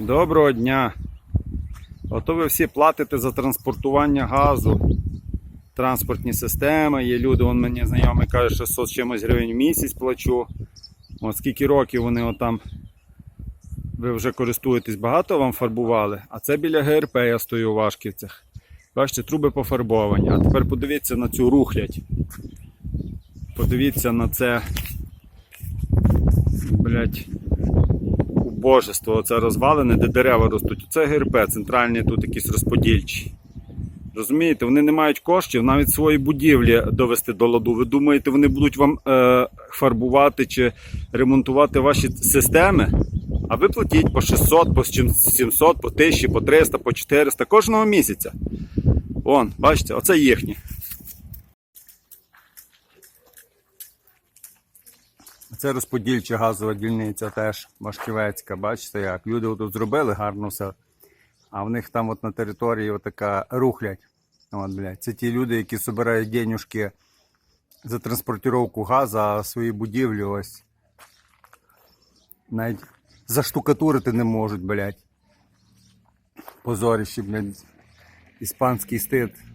Доброго дня. Ото ви всі платите за транспортування газу, транспортні системи. Є люди, вон мені знайомий каже, 600 чимось гривень в місяць плачу. От скільки років вони отам. Ви вже користуєтесь, багато вам фарбували, а це біля ГРП я стою у Вашківцях. Бачите, труби пофарбовані. А тепер подивіться на цю рухлядь. Подивіться на це. Блять убожество, оце розвалене, де дерева ростуть. Це ГРП, центральні тут якісь розподільчі. Розумієте, вони не мають коштів навіть свої будівлі довести до ладу. Ви думаєте, вони будуть вам е, фарбувати чи ремонтувати ваші системи? А ви платіть по 600, по 700, по 1000, по 300, по 400 кожного місяця. Вон, бачите, оце їхні. Це розподільча газова дільниця теж Машківецька. Бачите, як люди тут зробили гарно все. А в них там от на території отака рухлядь. От, блядь. Це ті люди, які збирають денюжки за транспортировку газу, а свої будівлі ось. Навіть заштукатурити не можуть, блядь. Позоріще, блядь. Іспанський стид.